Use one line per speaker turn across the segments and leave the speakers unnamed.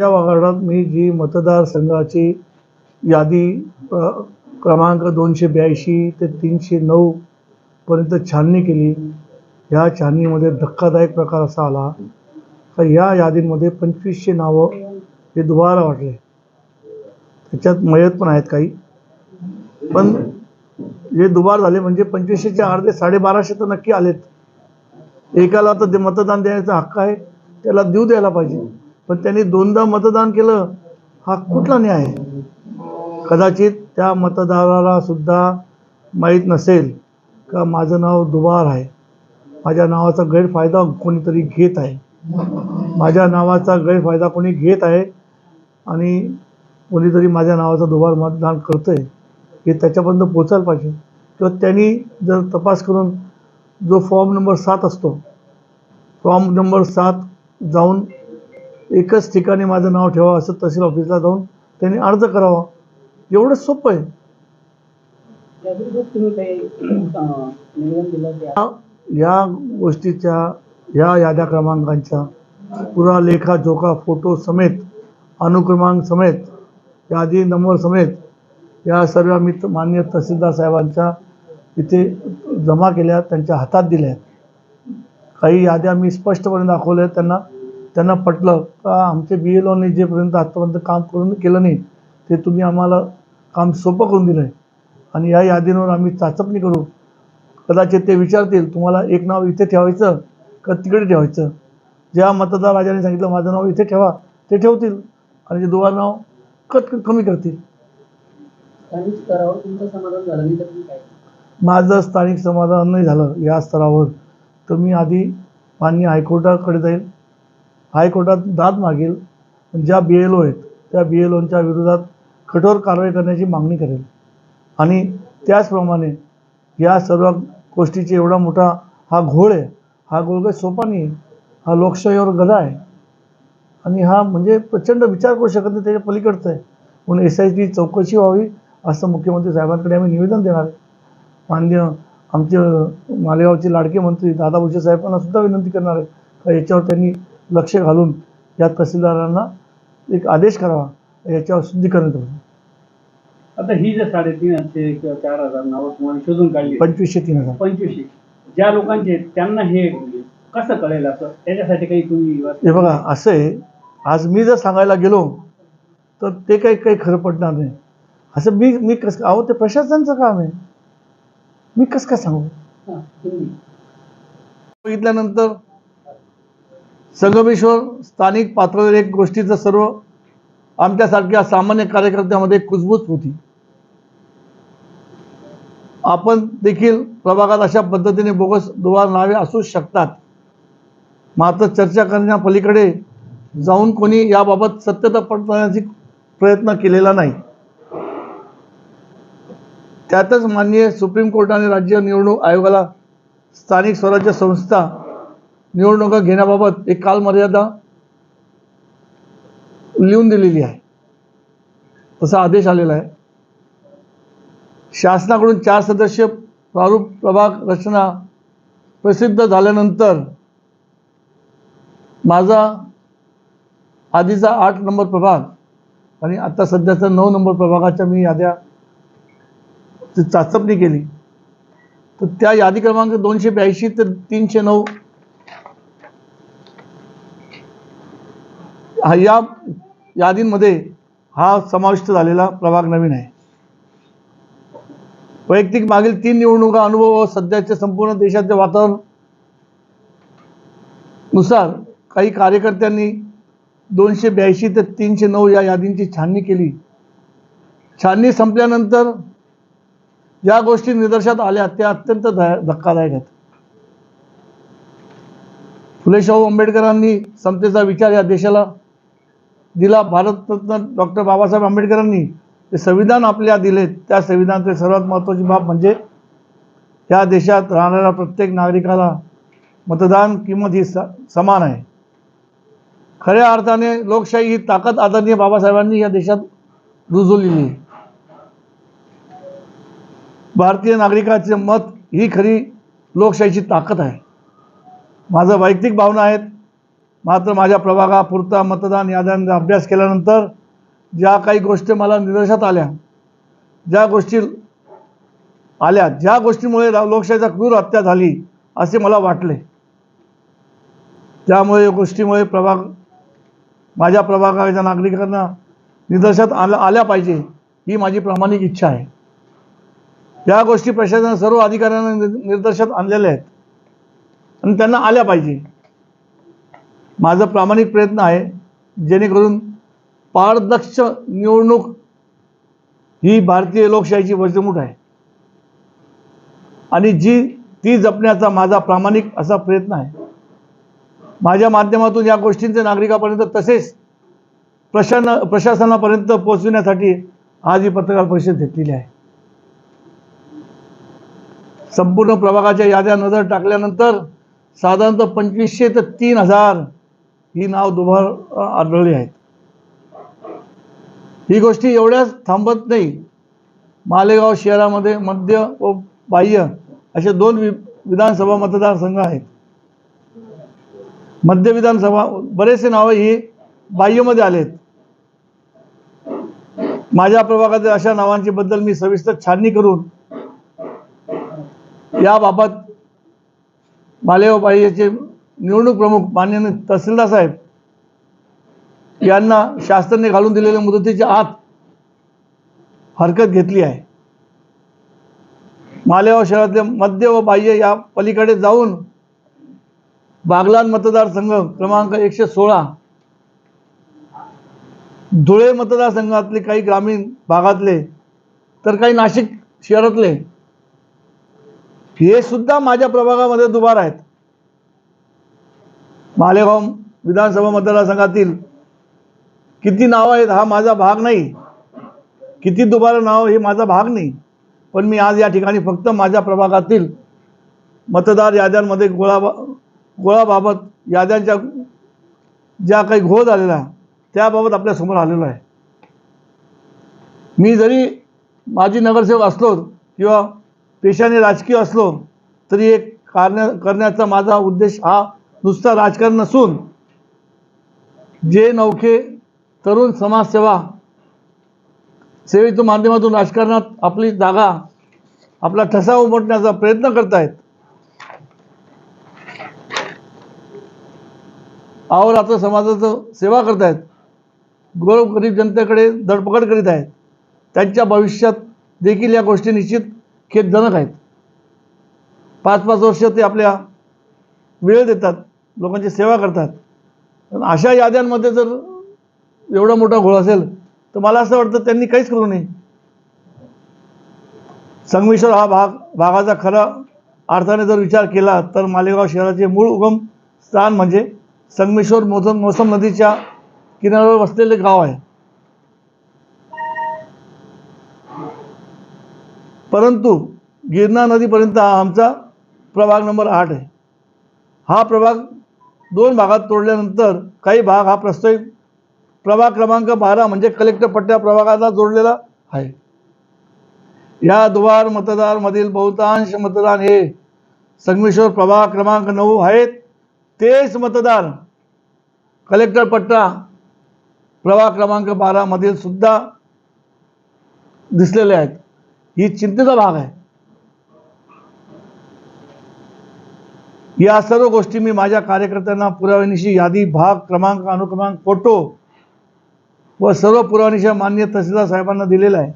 या वार्डात मी जी मतदारसंघाची यादी क्रमांक दोनशे ब्याऐंशी ते तीनशे नऊपर्यंत छाननी केली ह्या छाननीमध्ये धक्कादायक प्रकार असा आला. तर या यादींमध्ये पंचवीसशे नावं हे दुबारा वाटले. त्याच्यात मयत पण आहेत काही. पण जे दुबार झाले म्हणजे पंचवीसशेचे अर्धे साडेबाराशे तर नक्की आलेत. एकाला तर मतदान देण्याचा हक्क आहे त्याला देऊ द्यायला पाहिजे. पण त्यांनी दोनदा मतदान केलं हा कुठला न्याय? कदाचित त्या मतदाराला सुद्धा माहीत नसेल का माझं नाव दुबार आहे. माझ्या नावाचा गैरफायदा कोणीतरी घेत आहे. माझ्या नावाचा गैरफायदा कोणी घेत आहे आणि कोणीतरी माझ्या नावाचा दुबार मतदान करतंय हे त्याच्यापर्यंत पोचायला पाहिजे. किंवा त्यांनी जर तपास करून जो फॉर्म नंबर सात असतो फॉर्म नंबर सात जाऊन एकच ठिकाणी माझं नाव ठेवा असं तहसील ऑफिसला जाऊन त्यांनी अर्ज करावा. एवढं सोपं आहे. या- गोष्टीच्या या याद्या क्रमांकांच्या पुरा लेखा जोखा फोटो समेत अनुक्रमांक समेत यादी नंबर समेत या सर्व मी मान्य तहसीलदार साहेबांच्या इथे जमा केल्या त्यांच्या हातात दिल्या काही याद्या मी स्पष्टपणे दाखवल्या त्यांना त्यांना पटलं का आमचे बी एल ओने जेपर्यंत आत्तापर्यंत काम करून केलं नाही ते तुम्ही आम्हाला काम सोपं करून दिलं आहे आणि या यादींवर आम्ही चाचपणी करू. कदाचित ते विचारतील तुम्हाला एक नाव इथे ठेवायचं का तिकडे ठेवायचं? ज्या मतदार राजाने सांगितलं माझं नाव इथे ठेवा ते ठेवतील. आणि जे दुवा नाव कट कमी करतील. माझं स्थानिक समाधान नाही झालं या स्तरावर. तर मी आधी मान्य हायकोर्टाकडे जाईल. हायकोर्टात दाद मागेल. ज्या बी एल ओ आहेत त्या बी एल ओंच्या विरोधात कठोर कारवाई करण्याची मागणी करेल. आणि त्याचप्रमाणे या सर्व गोष्टीची एवढा मोठा हा घोळ आहे हा घोळ काही सोपा नाही आहे. हा लोकशाहीवर गदा आहे. आणि हा म्हणजे प्रचंड विचार करू शकत नाही त्याच्या पलीकडचं आहे. म्हणून एस आय टी चौकशी व्हावी असं मुख्यमंत्री साहेबांकडे आम्ही निवेदन देणार आहे. मान्य आमचे मालेगावचे लाडके मंत्री दादा भुसे साहेबांना सुद्धा विनंती करणार आहे. का याच्यावर त्यांनी लक्ष घालून या तहसीलदारांना एक आदेश करावा याच्यावर शुद्धीकरण करू
आता ही जे साडेतीन असते किंवा चार हजार नावं तुम्हाला शोधून काढली
पंचवीसशे तीन हजार.
पंचवीसशे. ज्या लोकांचे त्यांना हे कसं कळेल असं? त्याच्यासाठी काही तुम्ही
हे बघा असं आहे आज मी जर सांगायला गेलो तर ते काही काही खरं पडणार नाही. असं मी मी कसं अहो ते प्रशासनाचं काम आहे. मी कसं काय सांगू? बघितल्यानंतर संगमेश्वर स्थानिक पातळीवर एक गोष्टीचं सर्व आमच्यासारख्या सामान्य कार्यकर्त्यामध्ये कुजबूज होती. आपण देखील प्रभागात अशा पद्धतीने बोगस दुवा नावे असू शकतात. मात्र चर्चा करण्या पलीकडे जाऊन कोणी याबाबत सत्यता पडताळण्याची प्रयत्न केलेला नाही. त्यातच माननीय सुप्रीम कोर्टाने राज्य निवडणूक आयोगाला स्थानिक स्वराज्य संस्था निवडणुका घेण्याबाबत एक कालमर्यादा लिहून दिलेली आहे. तसा आदेश आलेला आहे. शासनाकडून चार सदस्य प्रारूप प्रभाग रचना प्रसिद्ध झाल्यानंतर माझा आधीचा आठ नंबर प्रभाग आणि आता सध्याचा नऊ नंबर प्रभागाच्या मी याद्या चाचपणी केली. तर त्या यादी क्रमांक दोनशे ब्याऐंशी ते तीनशे नऊ या यादींमध्ये हा समाविष्ट झालेला प्रभाग नवीन आहे. वैयक्तिक मागील तीन निवडणुका अनुभव व सध्याचे संपूर्ण देशाचे वातावरणनुसार काही कार्यकर्त्यांनी दोनशे ब्याऐंशी ते तीनशे नऊ या यादींची छाननी केली. छाननी संपल्यानंतर ज्या गोष्टी निदर्शनात आल्या त्या अत्यंत धक्कादायक आहेत. फुले शाहू आंबेडकरांनी समतेचा विचार या देशाला दिला भारतरत्न डॉक्टर बाबासाहेब आंबेडकरांनी. ते संविधान आपल्या दिले त्या संविधानाचे सर्वात महत्त्वाची बाब म्हणजे या देशात राहणाऱ्या प्रत्येक नागरिकाला मतदान किंमत ही स समान आहे. खऱ्या अर्थाने लोकशाही ही ताकद आदरणीय बाबासाहेबांनी या देशात रुजवलेली आहे. भारतीय नागरिकाचे मत ही खरी लोकशाहीची ताकद आहे. माझं वैयक्तिक भावना आहेत. मात्र माझ्या प्रभागापुरता मतदान याद्यांचा अभ्यास केल्यानंतर ज्या काही गोष्टी मला निदर्शनात आल्या ज्या गोष्टी आल्या ज्या गोष्टीमुळे लोकशाहीचा क्रूर हत्या झाली असे मला वाटले. त्यामुळे या गोष्टीमुळे प्रभाग माझ्या प्रभागाच्या नागरिकांना निदर्शनात आल्या आल्या पाहिजे ही माझी प्रामाणिक इच्छा आहे. या गोष्टी प्रशासन सर्व अधिकाऱ्यांना नि- आणलेल्या आहेत. आणि त्यांना आल्या पाहिजे. माझा प्रामाणिक प्रयत्न आहे जेणेकरून पारदर्श निवडणूक ही भारतीय लोकशाहीची वजमूट आहे. आणि जी ती जपण्याचा माझा प्रामाणिक असा प्रयत्न आहे. माझ्या माध्यमातून या गोष्टींचे नागरिकापर्यंत तसेच प्रशासन प्रशासनापर्यंत पोहोचविण्यासाठी आज ही पत्रकार परिषद घेतलेली आहे. संपूर्ण प्रभागाच्या याद्या नजर टाकल्यानंतर साधारणतः पंचवीसशे ते तीन हजार ही नाव दुभार आढळली आहेत. ही गोष्टी एवढ्याच थांबत नाही. मालेगाव शहरामध्ये मध्य व बाह्य असे दोन वि विधानसभा मतदारसंघ आहेत. मध्य विधानसभा बरेचसे नावं ही बाह्यमध्ये आलेत. माझ्या प्रभागातील अशा नावांची बद्दल मी सविस्तर छाननी करून याबाबत मालेगाव बाह्यचे निवडणूक प्रमुख माननीय तहसीलदार साहेब यांना शासनाने घालून दिलेल्या मुदतीच्या आत हरकत घेतली आहे. मालेगाव शहरातले मध्य व बाह्य या पलीकडे जाऊन बागलान मतदारसंघ क्रमांक एकशे सोळा धुळे मतदारसंघातले काही ग्रामीण भागातले तर काही नाशिक शहरातले हे सुद्धा माझ्या प्रभागामध्ये दुबार आहेत. मालेगाव विधानसभा मतदारसंघातील किती नावं आहेत हा माझा भाग नाही. किती दुबारा नाव हे माझा भाग नाही. पण मी आज या ठिकाणी फक्त माझ्या प्रभागातील मतदार याद्यांमध्ये गोळा गोळाबाबत याद्यांच्या ज्या काही घोळ झालेला त्याबाबत आपल्यासमोर आलेलो आहे. मी जरी माजी नगरसेवक असलो किंवा पेशाने राजकीय असलो तरी एक कारण्या करण्याचा माझा उद्देश हा नुसता राजकारण नसून जे नौखे तरुण समाजसेवा सेवेच्या माध्यमातून राजकारणात आपली जागा आपला ठसा उमटण्याचा प्रयत्न करतायत. अहोरात्र समाजाचं सेवा करतायत. गोर गरीब जनतेकडे धडपकड करीत आहेत. त्यांच्या भविष्यात देखील या गोष्टी निश्चित खेदजनक आहेत. पाच पाच वर्ष ते आपल्या वेळ देतात लोकांची सेवा करतात. पण अशा याद्यांमध्ये जर एवढा मोठा घोळ असेल तर मला असं वाटतं त्यांनी काहीच करू नये. संगमेश्वर हा भाग भागाचा खरा अर्थाने जर विचार केला तर मालेगाव शहराचे मूळ उगम स्थान म्हणजे संगमेश्वर मोसम मोसम नदीच्या किनाऱ्यावर वसलेले गाव आहे. परंतु गिरणा नदीपर्यंत हा आमचा प्रभाग नंबर आठ आहे. हा प्रभाग दोन भागात तोडल्यानंतर काही भाग हा प्रस्तावित प्रभाग क्रमांक बारा म्हणजे कलेक्टर पट्ट्या प्रभागाला जोडलेला आहे. या दुवार मतदारमधील बहुतांश मतदान हे संगमेश्वर प्रभाग क्रमांक नऊ आहेत. तेच मतदार कलेक्टर पट्टा प्रभाग क्रमांक बारामधील सुद्धा दिसलेले आहेत. ही चिंतेचा भाग आहे. या सर्व गोष्टी मी माझ्या कार्यकर्त्यांना पुराव्यानिशी यादी भाग क्रमांक अनुक्रमांक फोटो व सर्व पुराव्यानिशी मान्य तहसीलदार साहेबांना दिलेला आहे.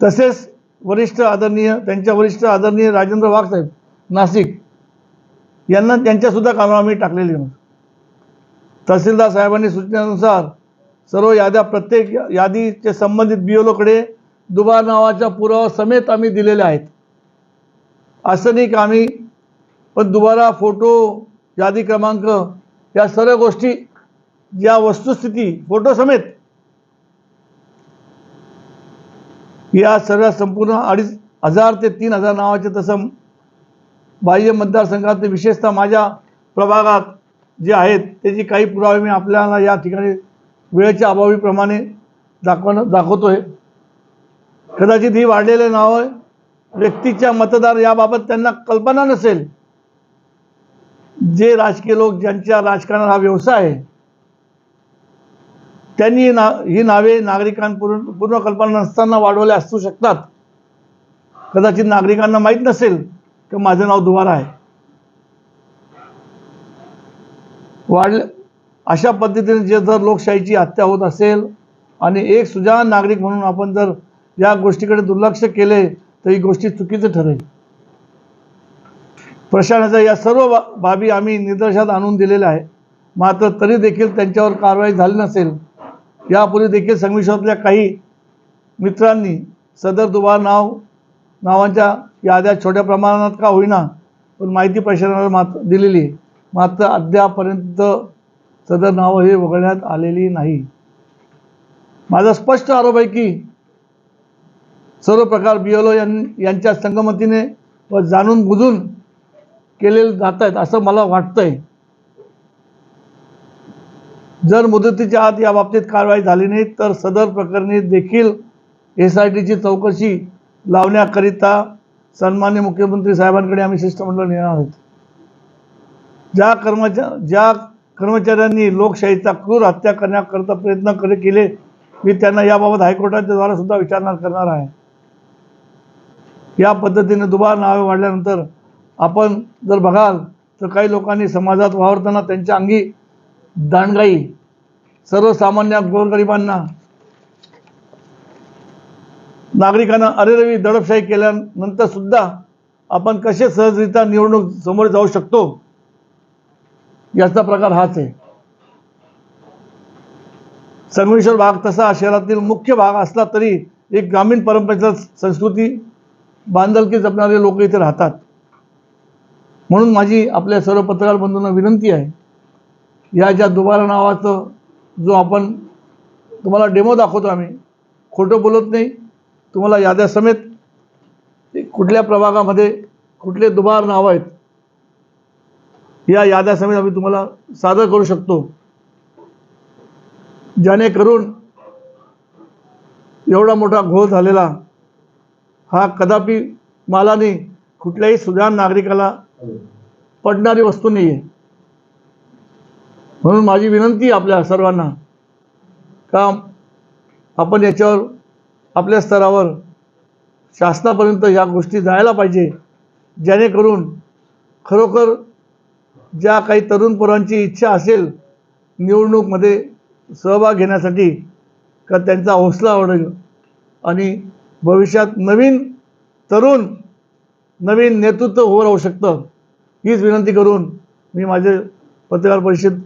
तसेच वरिष्ठ आदरणीय त्यांच्या वरिष्ठ आदरणीय राजेंद्र वाघ साहेब नाशिक यांना त्यांच्यासुद्धा कामाला मी टाकलेली आहे तहसीलदार साहेबांनी सूचनेनुसार सर्व याद्या प्रत्येक यादीचे संबंधित बी दुबार नावाच्या पुरावा समेत आम्ही दिलेले आहेत. असं नाही का आम्ही पण दुबारा फोटो यादी क्रमांक या सर्व गोष्टी या वस्तुस्थिती फोटो समेत या सर्व संपूर्ण अडीच हजार ते तीन हजार नावाचे तसं बाह्य मतदारसंघात विशेषतः माझ्या प्रभागात जे आहेत त्याची काही पुरावे मी आपल्याला या ठिकाणी वेळेच्या अभावीप्रमाणे दाखवणं दाखवतोय. कदाचित ही वाढलेले नावं व्यक्तीच्या मतदार याबाबत त्यांना कल्पना नसेल जे राजकीय लोक ज्यांच्या राजकारणात हा व्यवसाय आहे त्यांनी ही ना ही नावे नागरिकांपूर्ण पूर्ण कल्पना नसताना वाढवल्या असू शकतात. कदाचित नागरिकांना माहीत नसेल की माझं नाव दुवारा आहे. वाढले अशा पद्धतीने जे जर लोकशाहीची हत्या होत असेल आणि एक सुजान नागरिक म्हणून आपण जर या गोष्टीकडे दुर्लक्ष केले तर ही गोष्टी चुकीचं ठरेल. प्रशासनाच्या या सर्व बा- बाबी आम्ही निदर्शनात आणून दिलेल्या आहे मात्र तरी देखील त्यांच्यावर कारवाई झाली नसेल यापूर्वी देखील संमिश्रातल्या काही मित्रांनी सदर दुबार नाव नावांच्या याद्या छोट्या प्रमाणात का होईना पण माहिती प्रशासनाला मात्र दिलेली मात्र अद्यापर्यंत सदर नावं हे वगळण्यात आलेली नाही. माझा स्पष्ट आरोप आहे की सर्व प्रकार बी एल ओ यांच्या संगमतीने व जाणून बुजून केलेले जात आहेत असं मला वाटतंय. जर मुदतीच्या आत या बाबतीत कारवाई झाली नाही तर सदर प्रकरणी देखील एस आय टीची चौकशी लावण्याकरिता सन्मान्य मुख्यमंत्री साहेबांकडे आम्ही शिष्टमंडळ नेणार आहोत. ज्या कर्मचा ज्या कर्मचाऱ्यांनी लोकशाहीचा क्रूर हत्या करण्याकरता प्रयत्न करे केले मी त्यांना याबाबत हायकोर्टाच्या द्वारा सुद्धा विचारणा करणार आहे. या पद्धतीने दुबार नावे वाढल्यानंतर आपण जर बघाल तर काही लोकांनी समाजात वावरताना त्यांच्या अंगी दांडगाई सर्वसामान्य गोरगरिबांना नागरिकांना अरेरवी दडपशाही केल्यानंतर सुद्धा आपण कसे सहजरित्या निवडणूक समोर जाऊ शकतो? याचा प्रकार हाच आहे. संगमेश्वर भाग तसा शहरातील मुख्य भाग असला तरी एक ग्रामीण परंपरेचा संस्कृती बांधलकी जपणारे लोक इथे राहतात. म्हणून माझी आपल्या सर्व पत्रकार बंधूंना विनंती आहे या ज्या दुबारा नावाचं जो आपण तुम्हाला डेमो दाखवतो आम्ही खोटं बोलत नाही तुम्हाला याद्या समेत कुठल्या प्रभागामध्ये कुठले दुबार नावं आहेत या याद्या समेत आम्ही तुम्हाला सादर करू शकतो. जेणेकरून एवढा मोठा घोळ झालेला हा कदापि मालाने कुठल्याही सुधार नागरिकाला पडणारी वस्तू नाही आहे म्हणून माझी विनंती आपल्या सर्वांना का आपण याच्यावर आपल्या स्तरावर शासनापर्यंत या गोष्टी जायला पाहिजे जेणेकरून खरोखर ज्या काही तरुण पोरांची इच्छा असेल निवडणूकमध्ये सहभाग घेण्यासाठी का त्यांचा हौसला वाढेल. आणि भविष्यात नवीन तरुण नवीन नेतृत्व उभं राहू शकतं. हीच विनंती करून मी माझे पत्रकार परिषद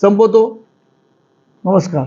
संपवतो. नमस्कार.